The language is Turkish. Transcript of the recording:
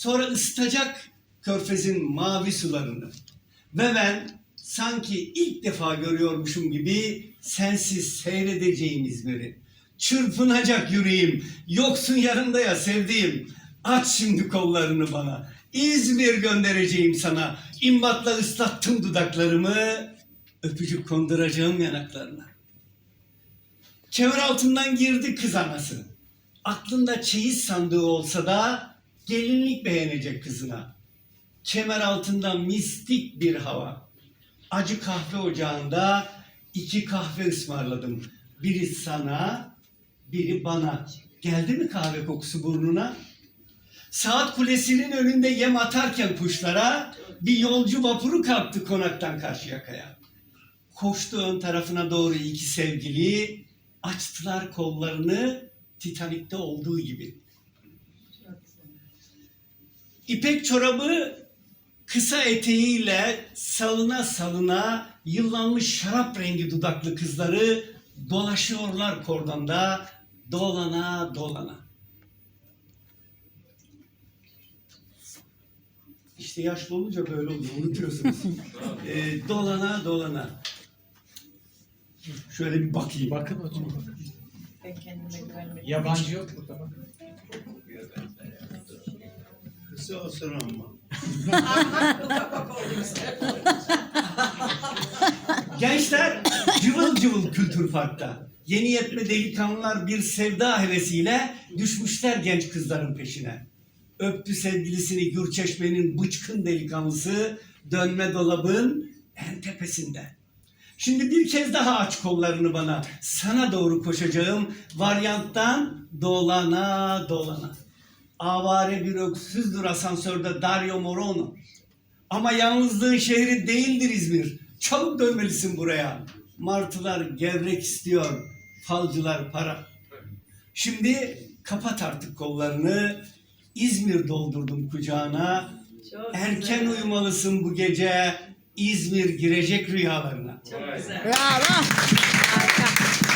Sonra ısıtacak körfezin mavi sularını. Ve ben sanki ilk defa görüyormuşum gibi sensiz seyredeceğim İzmir'i. Çırpınacak yüreğim, yoksun yanımda ya sevdiğim. Aç şimdi kollarını bana. İzmir göndereceğim sana. İmbatla ıslattım dudaklarımı. Öpücük konduracağım yanaklarına. Kemer altından girdi kız anası. Aklında çeyiz sandığı olsa da gelinlik beğenecek kızına. Kemer altında mistik bir hava. Acı kahve ocağında iki kahve ısmarladım. Biri sana, biri bana. Geldi mi kahve kokusu burnuna? Saat kulesinin önünde yem atarken kuşlara bir yolcu vapuru kalktı konaktan karşıyakaya. Koştu ön tarafına doğru iki sevgili, açtılar kollarını Titanik'te olduğu gibi. İpek çorabı kısa eteğiyle salına salına yıllanmış şarap rengi dudaklı kızları dolaşıyorlar kordonda dolana dolana. İşte yaşlı olunca böyle oluyor unutuyorsunuz. Ee, dolana dolana. Şöyle bir bakayım. Bakın hocam. Ben kendime güvenmiyorum. Yabancı yok burada bakın. Kısa olsun ama. Gençler cıvıl cıvıl kültür farkta. Yeni yetme delikanlılar bir sevda hevesiyle düşmüşler genç kızların peşine. Öptü sevgilisini Gürçeşme'nin bıçkın delikanlısı dönme dolabın en tepesinde. Şimdi bir kez daha aç kollarını bana. Sana doğru koşacağım varyanttan dolana dolana. Avare bir öksüzdür asansörde Dario Morono. Ama yalnızlığın şehri değildir İzmir. Çabuk dönmelisin buraya. Martılar gevrek istiyor. Falcılar para. Şimdi kapat artık kollarını. İzmir doldurdum kucağına. Çok Erken güzel. uyumalısın bu gece. İzmir girecek rüyalarına. Çok güzel. Bravo. Harika.